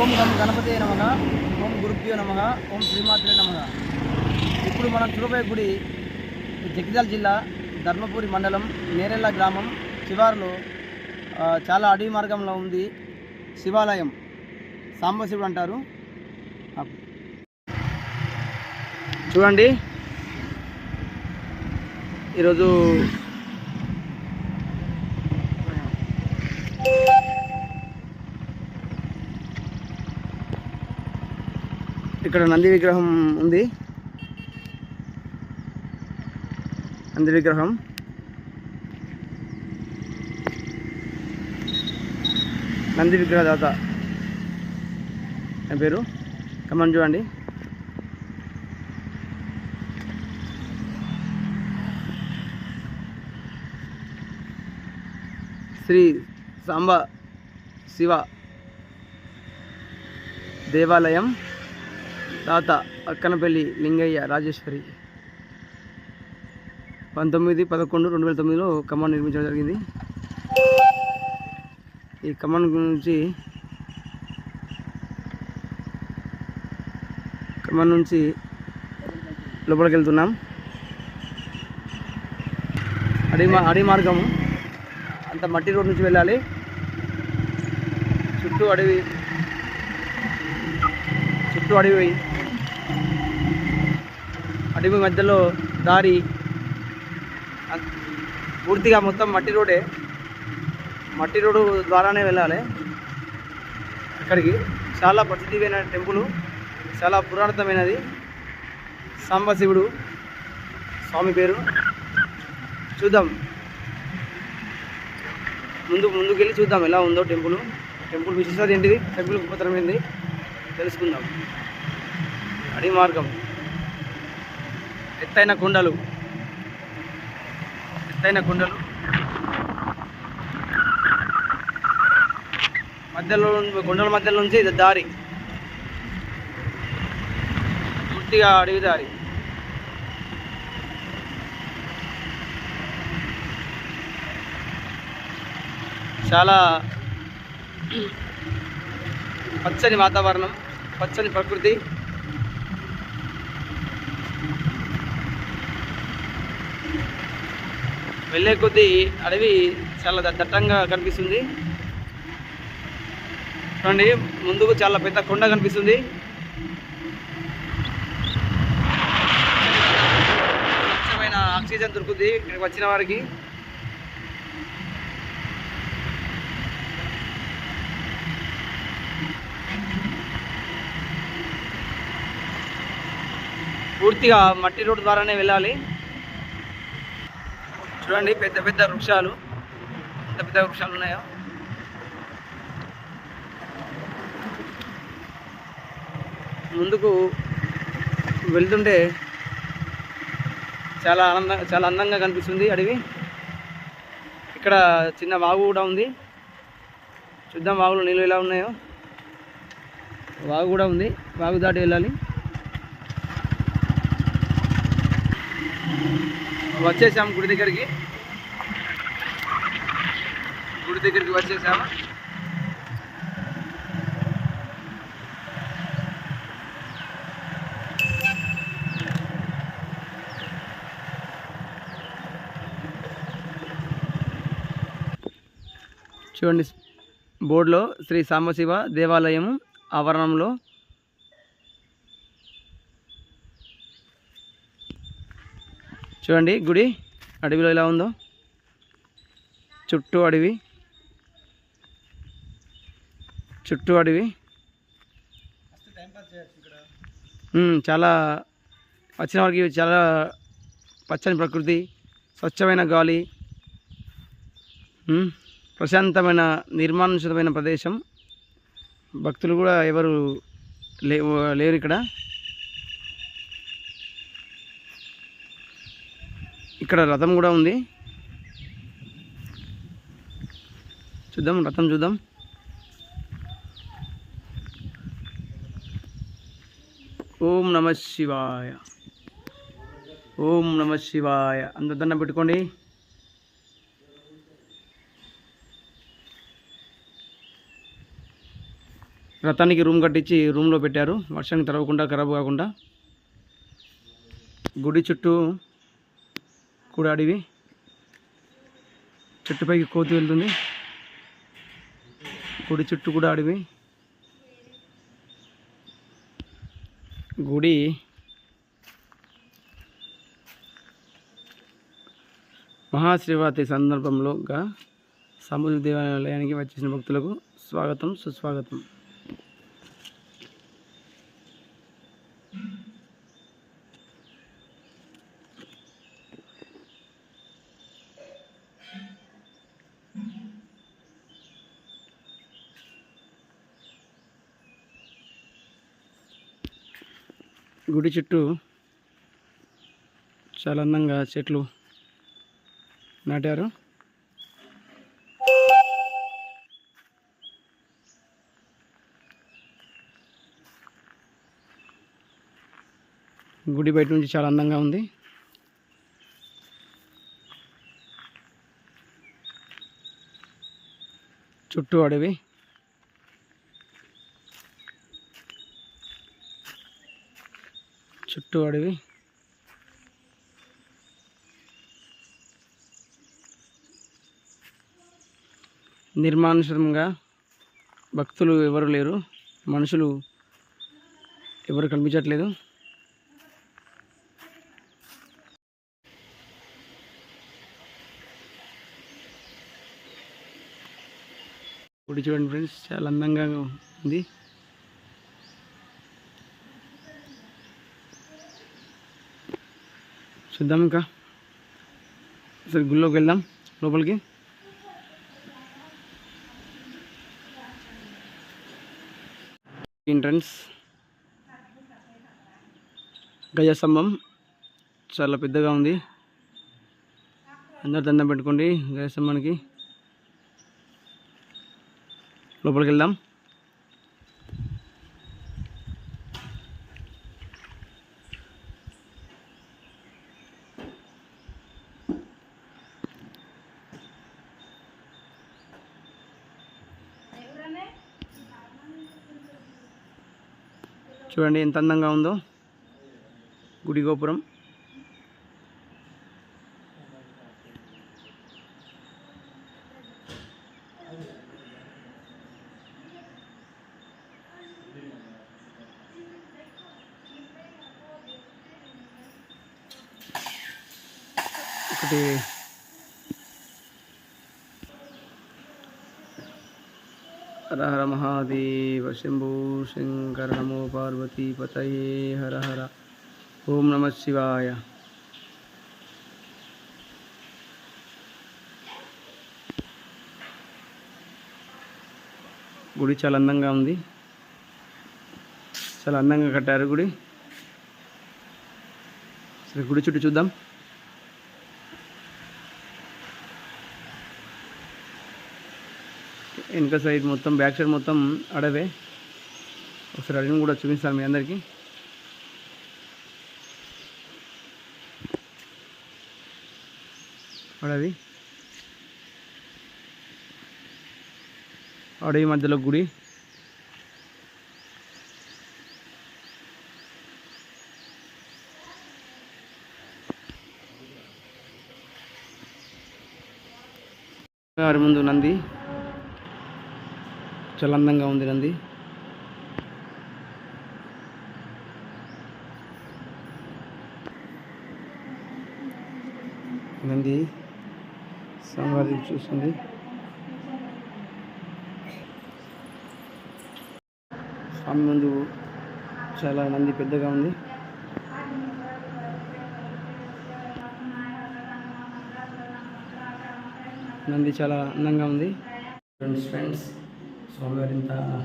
ఓం గం గణపతి నమగ ఓం గురుభ్యో నమగ ఓం శ్రీమాత్రే నమగ ఇప్పుడు మనం చూడబోయే గుడి జగిత్యాల జిల్లా ధర్మపురి మండలం నేరెళ్ళ గ్రామం శివారులో చాలా అడవి మార్గంలో ఉంది శివాలయం. సాంబశివుడు అంటారు. చూడండి. ఈరోజు ఇక్కడ నంది విగ్రహం ఉంది. నంది విగ్రహం. నంది విగ్రహదాత. నా పేరు? కమన్ చూడండి. శ్రీ సాంబ శివ దేవాలయం. తాత అక్కనపల్లి లింగయ్య రాజేశ్వరి. పంతొమ్మిది పదకొండు రెండు వేల తొమ్మిదిలో కమాండ్ నిర్మించడం జరిగింది. ఈ కమాండ్ నుంచి కమాండ్ నుంచి లోపలికి వెళ్తున్నాం అడవి అడవి మార్గము. అంత మట్టి రోడ్ నుంచి వెళ్ళాలి. చుట్టూ అడవి చుట్టూ అడవి అడవి మధ్యలో దారి పూర్తిగా మొత్తం మట్టి రోడే. మట్టి రోడ్డు ద్వారానే వెళ్ళాలి. అక్కడికి చాలా ప్రసిద్ధిమైన టెంపుల్ చాలా పురాతనమైనది. సాంబశివుడు స్వామి పేరు. చూద్దాం. ముందు ముందుకెళ్ళి చూద్దాం ఎలా ఉందో టెంపుల్. టెంపుల్ విశేషాలు ఏంటిది? టెంపుల్ గొప్పతనం ఏంటి తెలుసుకుందాం. అడవి మార్గం. ఎత్తైన కొండలు. ఎత్తైన కొండలు. మధ్యలో ఉన్న- కొండల మధ్యలో నుంచి ఇది దారి. పూర్తిగా అడవి దారి. చాలా పచ్చని వాతావరణం పచ్చని ప్రకృతి. వెళ్ళే కొద్దీ అడవి చాలా ద- దట్టంగా కనిపిస్తుంది. చూడండి ముందుకు చాలా పెద్ద కొండ కనిపిస్తుంది. స్వచ్ఛమైన ఆక్సిజన్ దొరుకుతుంది ఇక్కడికి వచ్చిన వారికి. పూర్తిగా మట్టి రోడ్డు ద్వారానే వెళ్ళాలి. చూడండి పెద్ద పెద్ద వృక్షాలు. పెద్ద పెద్ద వృక్షాలు ఉన్నాయో. ముందుకు వెళ్తుంటే చాలా ఆనంద చాలా అందంగా కనిపిస్తుంది అడవి. ఇక్కడ చిన్న వాగు కూడా ఉంది. చూద్దాం వాగులో నీళ్ళు ఎలా ఉన్నాయో. వాగు కూడా ఉంది. వాగు దాటి వెళ్ళాలి. వచ్చేసాము గుడి దగ్గరికి. గుడి దగ్గరికి వచ్చేసాము. చూడండి బోర్డులో శ్రీ సాంబశివ దేవాలయం ఆవరణంలో చూడండి గుడి అడవిలో ఎలా ఉందో. చుట్టూ అడవి. చుట్టూ అడవి. చాలా వచ్చిన వారికి చాలా పచ్చని ప్రకృతి స్వచ్ఛమైన గాలి ప్రశాంతమైన నిర్మానుషితమైన ప్రదేశం. భక్తులు కూడా ఎవరు లేరు ఇక్కడ. ఇక్కడ రథం కూడా ఉంది. చూద్దాం రథం చూద్దాం. ఓం నమ శివాయ. ఓం నమ శివాయ. అందరిదన్న పెట్టుకోండి. రథానికి రూమ్ కట్టించి రూమ్లో పెట్టారు. వర్షానికి తరవకుండా ఖరాబ్ కాకుండా. గుడి చుట్టూ కూడా అడివి చెట్టుపైకి కోతి వెళ్తుంది. గుడి చుట్టూ కూడా అడివి గుడి మహాశివరాత్రి సందర్భంలోగా సముద్ర దేవాలయానికి వచ్చేసిన భక్తులకు స్వాగతం సుస్వాగతం. గుడి చుట్టూ చాలా అందంగా చెట్లు నాటారు. గుడి బయట నుంచి చాలా అందంగా ఉంది. చుట్టూ అడవి. చుట్టూ అడవి. నిర్మానుషంగా భక్తులు ఎవరు లేరు. మనుషులు ఎవరు కనిపించట్లేదు. గుడి చూడండి ఫ్రెండ్స్ చాలా అందంగా ఉంది. చూద్దాం ఇంకా? సరే గుళ్ళోకి వెళ్దాం లోపలికి. ఎంట్రన్స్ గజస్తంభం చాలా పెద్దగా ఉంది. అందరు దండం పెట్టుకోండి గజస్తంభానికి. లోపలికి వెళ్దాం. చూడండి ఎంత అందంగా ఉందో. గుడి గోపురం. ఒకటి హర హర మహాదేవ శంభో శంకర నమో పార్వతీ పతయే హర హర ఓం నమ శివాయ. గుడి చాలా అందంగా ఉంది. చాలా అందంగా కట్టారు గుడి. సరే గుడి చుట్టూ చూద్దాం. వెనుక సైడ్ మొత్తం బ్యాక్ సైడ్ మొత్తం అడవే. ఒకసారి అడవిని కూడా చూపిస్తాను మీ అందరికీ. అడవి. అడవి మధ్యలో గుడి. వారి ముందు నంది. చాలా అందంగా ఉంది నంది. నంది స్వామివారి చూస్తుంది. స్వామి ముందు చాలా నంది పెద్దగా ఉంది. నంది చాలా అందంగా ఉంది. ఫ్రెండ్స్ ఫ్రెండ్స్ స్వామివారి ఇంత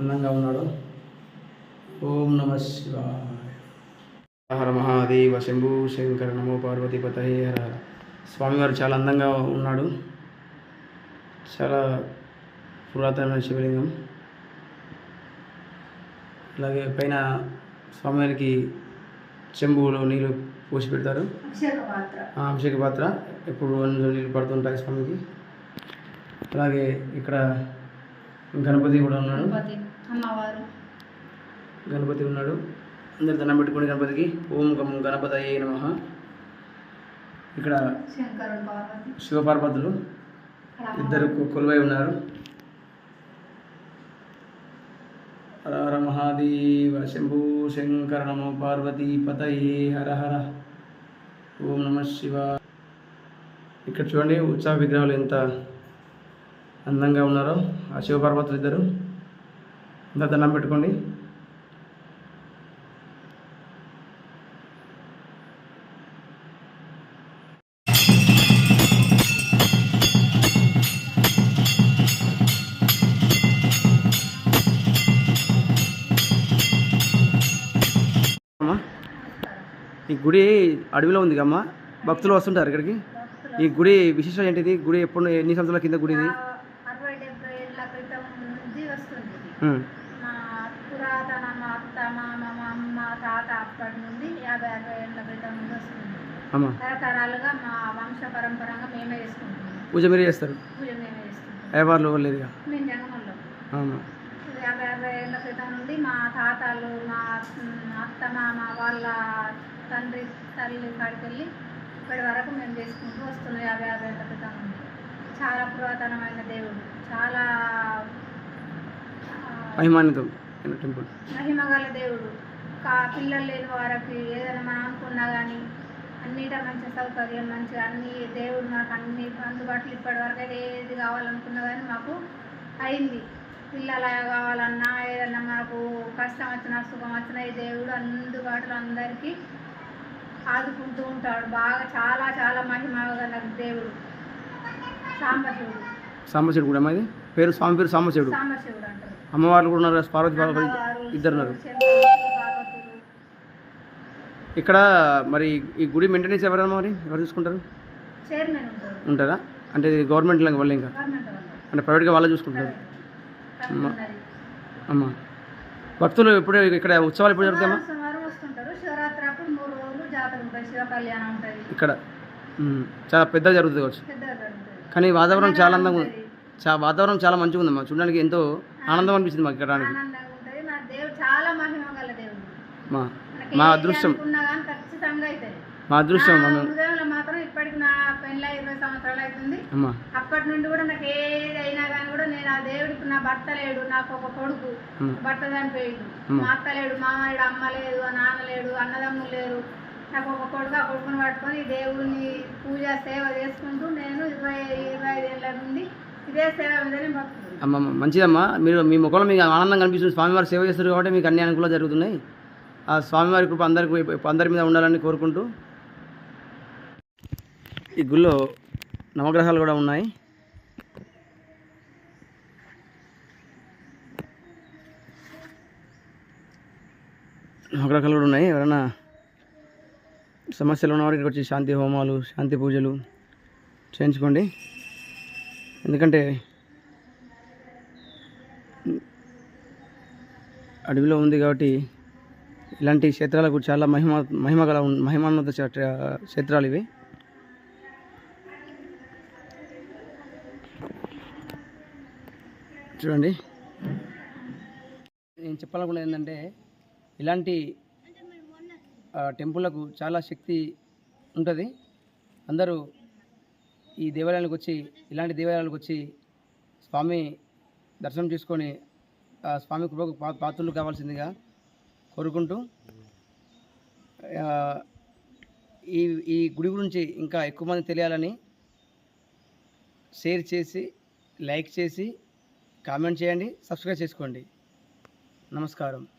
అందంగా ఉన్నాడు. ఓం నమ శివాయ. హర మహాదేవ శంభు శంకర నమో పార్వతీ పతహే హర హర. స్వామివారు చాలా అందంగా ఉన్నాడు. చాలా పురాతనమైన శివలింగం. అలాగే పైన స్వామివారికి చెంబులో నీళ్ళు పోసి పెడతారు. ఆ, అభిషేక పాత్ర. ఎప్పుడు నీళ్ళు పడుతుంటాయి స్వామికి. అలాగే ఇక్కడ గణపతి కూడా ఉన్నాడు. గణపతి అమ్మవారు. గణపతి ఉన్నాడు. అందరు దండం పెట్టుకుని గణపతికి. ఓం గం గణపతి అయ్యే నమ. ఇక్కడ శివపార్వతులు ఇద్దరు కొలువై ఉన్నారు. హర మహాదేవ శంభూ శంకర నమో పార్వతీ పతయే హర హర. ఓం నమ శివ ఇక్కడ చూడండి ఉత్సవ విగ్రహాలు ఎంత అందంగా ఉన్నారో. ఆ శివపార్వతులు ఇద్దరు. దండం పెట్టుకోండి. అమ్మా ఈ గుడి అడవిలో ఉంది కమ్మా భక్తులు వస్తుంటారు ఇక్కడికి. ఈ గుడి విశేషం ఏంటిది? గుడి ఎప్పుడు ఎన్ని సంవత్సరాల కింద గుడి ఇది అరవై డెబ్బై ఏళ్ళ క్రితం నుంచి వస్తుంది ఇది. ఉమ్, మా పురాతన మా అత్త మామ మా అమ్మ తాత అప్పటి నుండి యాభై అరవై ఏళ్ళ క్రితం నుండి వస్తుంది. తరతరాలుగా మా వంశ పరంపరంగా మేమే చేసుకుంటున్నాం. పూజ మీరు చేస్తారు? పూజ మేమే చేసుకుంటాం అయ్యవార్లు లేదుగా మేము జంగమంలో యాభై అరవై ఏళ్ళ క్రితం నుండి మా తాతలు మా అత్త మామ వాళ్ళ తండ్రి తల్లి కాడికి వెళ్ళి ఇప్పటి వరకు మేము చేసుకుంటూ వస్తున్నాం యాభై అరవై ఏళ్ళ క్రితం నుండి. చాలా పురాతనమైన దేవుడు. చాలా మహిమాన్వితం అయిన టెంపుల్. మహిమగల దేవుడు. కా పిల్లలు లేని వారికి ఏదైనా మనం అనుకున్నా కానీ అన్నిట మంచి సౌకర్యం మంచిగా అన్ని దేవుడు మనకు అన్ని అందుబాటులో ఇప్పటి వరకు అయితే ఏది కావాలనుకున్నా కానీ మాకు అయింది. పిల్లలు కావాలన్నా ఏదన్నా మనకు కష్టం వచ్చినా సుఖం వచ్చినా ఈ దేవుడు అందుబాటులో అందరికీ ఆదుకుంటూ ఉంటాడు. బాగా చాలా చాలా మహిమగల దేవుడు. సాంబశివుడు. సాంబశివుడు కూడా పేరు స్వామి పేరు సాంబశివుడు. సాంబశివుడు అంటారు. అమ్మవార్లు కూడా ఉన్నారు పార్వతి పార్వతి అమ్మవారు, ఇద్దరు ఉన్నారు. శంకరుడు, పార్వతులు ఇక్కడ మరి ఈ గుడి మెయింటెనెన్స్ ఎవరన్నా మరి ఎవరు చూసుకుంటారు? ఉంటారు. అంటే ఇది గవర్నమెంట్ వాళ్ళు ఇంకా? అంటే ప్రైవేట్గా వాళ్ళే చూసుకుంటారు. కనుక్కున్నది. అమ్మా. భక్తులు ఎప్పుడు ఇక్కడ ఉత్సవాలు ఎప్పుడు జరుగుతాయమ్మా? ఇక్కడ. చాలా పెద్ద జరుగుతుంది కావచ్చు. పెద్దగా జరుగుతుంది కానీ వాతావరణం చాలా అందంగా ఉంది. చా వాతావరణం చాలా మంచిగా ఉందమ్మా చూడడానికి ఎంతో ఆనందం అనిపించింది మాకు ఇక్కడ రావడానికి ఆనందంగా ఉంటుంది. మా దేవుడు చాలా మహిమ గల దేవుడు. మా అదృష్టం. మా అదృష్టం మాత్రం ఇప్పటికి నా పెళ్ళ ఇరవై సంవత్సరాలు అవుతుంది. అప్పటి నుండి కూడా నాకు ఏది అయినా కానీ కూడా నేను ఆ దేవుడికి నా భర్త లేడు నాకు ఒక కొడుకు భర్త చనిపోయిండు. మా అత్త లేడు మామయ్యడు అమ్మ లేదు నాన్న లేడు అన్నదమ్ములు లేరు. నాకు ఒక కొడుకు ఆ కొడుకుని పట్టుకొని దేవుడిని పూజ సేవ చేసుకుంటూ నేను ఇరవై ఇరవై ఐదు ఏళ్ళ నుండి అమ్మ మంచిదమ్మా. మీరు మీ ముఖంలో మీకు ఆనందం కనిపిస్తుంది. స్వామివారు సేవ చేస్తారు కాబట్టి మీకు అన్ని అనుకూలాలు జరుగుతున్నాయి. ఆ స్వామివారి కృప అందరికి అందరి మీద ఉండాలని కోరుకుంటూ ఈ గుళ్ళో నవగ్రహాలు కూడా ఉన్నాయి. నవగ్రహాలు కూడా ఉన్నాయి. ఎవరైనా సమస్యలు ఉన్నవారికి ఇక్కడికి వచ్చి శాంతి హోమాలు శాంతి పూజలు చేయించుకోండి. ఎందుకంటే అడవిలో ఉంది కాబట్టి ఇలాంటి క్షేత్రాలకు చాలా మహిమ మహిమగల గల మహిమాన్నత క్షేత్రాలు ఇవి. చూడండి. నేను చెప్పాలనుకున్నది ఏంటంటే ఇలాంటి ఆ, టెంపుల్లకు చాలా శక్తి ఉంటుంది. అందరూ ఈ దేవాలయాలకు వచ్చి ఇలాంటి దేవాలయాలకు వచ్చి స్వామి దర్శనం చేసుకొని ఆ స్వామి కృపకు పాత్రలు కావాల్సిందిగా కోరుకుంటూ ఈ ఈ గుడి గురించి ఇంకా ఎక్కువ మంది తెలియాలని షేర్ చేసి లైక్ చేసి కామెంట్ చేయండి సబ్స్క్రైబ్ చేసుకోండి. నమస్కారం.